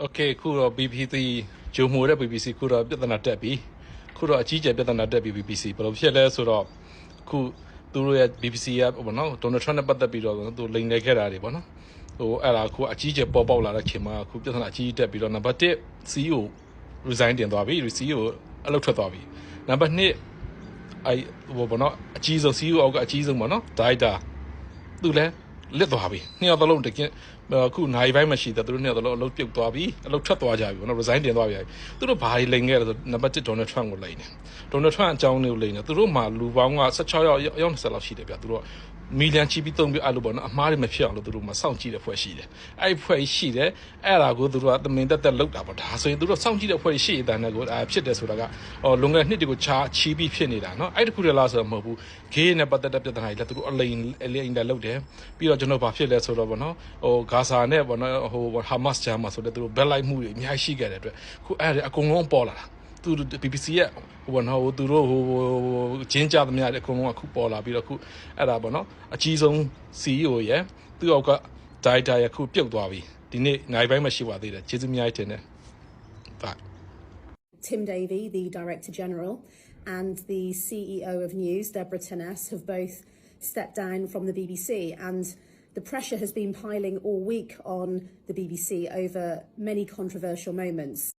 โอเคခုတော့ BBC ဂျုံမိုတဲ့ BBC ခုတော့ပြဿနာတက်ပြီခုတော့အကြီးကျယ်ပြဿနာတက်ပြီ BBC ဘယ်လိုဖြစ်လဲဆိုတော့ခုသူတို့ရဲ့ BBC ကဘောနော်ဒေါ်နယ်ထရန့်နဲ့ပတ်သက်ပြီးတော့သူလိန်နေခဲ့တာတွေဘောနော်ဟိုအဲ့ဒါခုအကြီးကျယ်ပေါ်ပေါက်လာတဲ့ချိန်မှာခုပြဿနာအကြီးတက်ပြီးတော့နံပါတ်1 CEO resign တင်သွားပြီ CEO အလုပ်ထွက်သွားပြီနံပါတ်2အဲ့ဟိုဘောနော်အကြီးဆုံး CEO အောက်ကအကြီးဆုံးဘောနော်ဒါရိုက်တာသူလည်း လစ်သွားပြီနှစ်ယောက်သလုံးတကင်းအခုနိုင်ပိုင်းမရှိတဲ့သူတို့နှစ်ယောက်သလုံးအလုပ်ပြုတ်သွားပြီအလုပ်ထွက်သွားကြပြီဘောနော် resign တင်သွားပြီသူတို့ဘာတွေလိန်ခဲ့လဲဆိုနံပါတ်1ဒေါ်နယ်ထရန့်ကိုလိန်တယ်ဒေါ်နယ်ထရန့်အကြောင်းတွေကိုလိန်တယ်သူတို့မှာလူပေါင်းက16ယောက်အယောက်20လောက်ရှိတယ်ဗျသူတို့ မီလီယံချီပြီးသုံးပြီးအဲ့လိုပေါ့နော်အမားတွေမဖြစ်အောင်လို့သူတို့မှာစောင့်ကြည့်တဲ့ဖွဲ့ရှိတယ်အဲ့ဖွဲ့ရှိတယ်အဲ့ဒါကိုသူတို့ကသမင်တက်တက်လောက်တာပေါ့ဒါဆိုရင်သူတို့စောင့်ကြည့်တဲ့ဖွဲ့ရှိတဲ့တဲ့ကိုအဲ့ဖြစ်တယ်ဆိုတာကဟောလွန်ခဲ့တဲ့နှစ်တွေကိုချာချီပြီးဖြစ်နေတာနော်အဲ့တခုတည်းလားဆိုတော့မဟုတ်ဘူးဂေးနဲ့ပတ်သက်တဲ့ပြဿနာတွေလည်းသူတို့အလိန်အလိန်တက်လောက်တယ်ပြီးတော့ကျွန်တော်ဘာဖြစ်လဲဆိုတော့ပေါ့နော်ဟိုဂါဇာနဲ့ပေါ့နော်ဟိုဟာမတ်စ်ဂျာမှာဆိုတော့သူတို့ဘက်လိုက်မှုတွေအများကြီးရှိခဲ့တဲ့အတွက်ခုအဲ့ဒါအကုန်လုံးပေါ်လာတာ သူ BBC ရဲ့ဟိုဘောနော်ဟိုသူတို့ဟိုဂျင်းကြသမျှတွေအကုန်လုံးအခုပေါ်လာပြီးတော့ခုအဲ့ဒါပေါ့နော်အကြီးဆုံး CEO ရဲ့သူ့အောက်ကဒိုင်တာရခုပြုတ်သွားပြီဒီနေ့နိုင်ပိုင်းမှရှိပါသေးတယ်ကျေးဇူးအများကြီးတင်တယ်ဒါ Tim Davey, the Director General, and the CEO of News, Deborah Tenness, have both stepped down from the BBC. And the pressure has been piling all week on the BBC over many controversial moments.